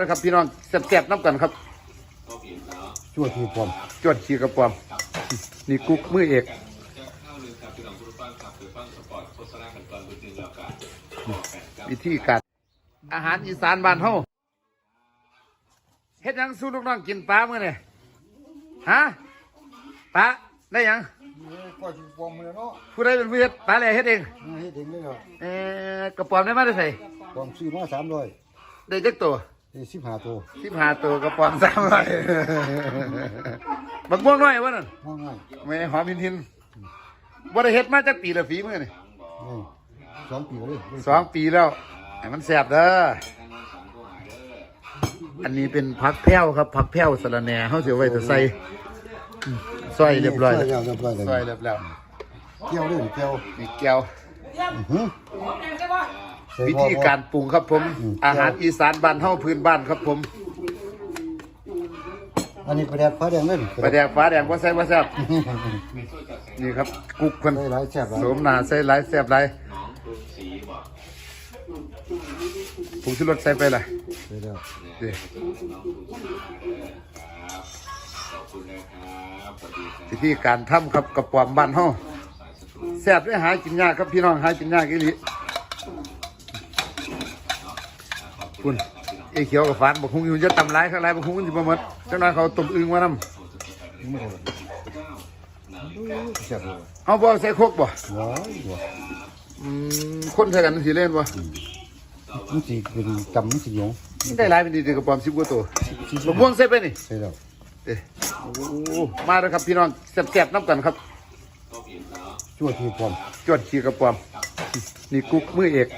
นะครับพี่น้องแซ่บๆน้ำกันครับชั่วทีพร้อมจวดขี้กระปอมนี่กุ๊กมือเอกวิธีการอาหารอีสานบ้านเฮาเฮ็ดหยังสู้ลูกน้องกินปลาเมื่อนี่ฮะปลาได้หยังก็ทีพร้อมเลยเนาะผู้ใดเป็นผู้เฮ็ดปลาแหล่เฮ็ดเองให้ถึงเลยครับเอ่อกระปอมได้มาได้ใส่พร้อมซื้อมาสามร้อยได้จักตัว นี่สิบห้าตัวสิบห้าตัวกระปอมสามร้อยบักม่วงน้อยวะนั่นง่ายไม่หอมพินทินบ่ได้เฮ็ดมาจากปีละฝีมือนี่ๆนี่สองปีเลยสองปีแล้วให้มันแสบเด้ออันนี้เป็นผักแพ้วครับผักแพ้วสะระแหน่เฮาสิเอาไว้จะใส่อืมซอยเรียบร้อยซแล้วเรียบร้อยเลยซอยเรียบร้อยเกี่ยวเลยเกี่ยวมีแก้วอื้อหือใส่ วิพอธีการปรุงครับผมอืมอาหารอีสานบ้านเฮาพื้นบ้านครับผม อันนี้ประแดกฟ้าแดงเลยปลาแดกฟ้าแดงบ่ใส่บ่แซ่บนี่ครับกุ๊กเพิ่นใส่หลายแซ่บหลายโสมหนาใส่หลายแซ่บหลายผงชูรสใส่ไปเลยใส่แล้วดิวิธีการทำครับกระป๋อมบ้านเฮาแซ่บได้หากินยากครับพี่น้องหากินยากอีหลี คุณเอเขียวกับฟานบอกคงอยู่จะตำร้ายข้างไรบอกคงอยู่ประมาณจังนั้นเขาต้มอึ่งมานำไม่ได้แซ่บเลยเอาบ่ใส่โคกบ่ว้ายว้ายอืมคนใส่กันสิเล่นบ่มันสิเป็นกำมันสิหยงได้หลายเป็นดีๆกระป๋อมสิบกว่าตัวบักม่วงใส่ไปนี่ใส่แล้วเอ้ยโอ้โหมาแล้วครับพี่น้องแซ่บๆน้ำกันครับ ชั่วทีพร้อมจวดขี้กระป๋อม นี่กุ๊กมือเอก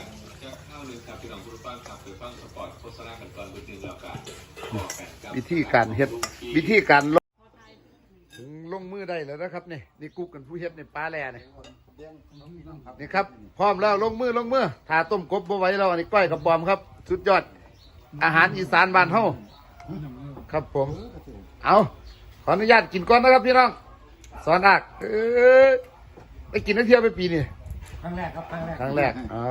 วิธีการเฮ็ดวิธีการลงถึงลงมือได้แล้วนะครับนี่นี่กุ๊กกันผู้เฮ็ดในปลาแหล่นี่นี่ครับพร้อมแล้วลงมือลงมือถ้าต้มกบบ่ไหว้แล้วอันนี้ก้อยกระป๋อมครับ สุดยอด อาหารอีสานบ้านเฮาครับผม เอาขออนุญาตกินก่อนนะครับพี่น้องสอนอักเอ้ยไปกินนักเที่ยวไปปีนี่ครั้งแรกครับครั้งแรกครั้งแรกอ๋อ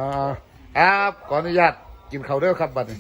ครับขออนุญาต กินเขาวเด้อครับบัดนี้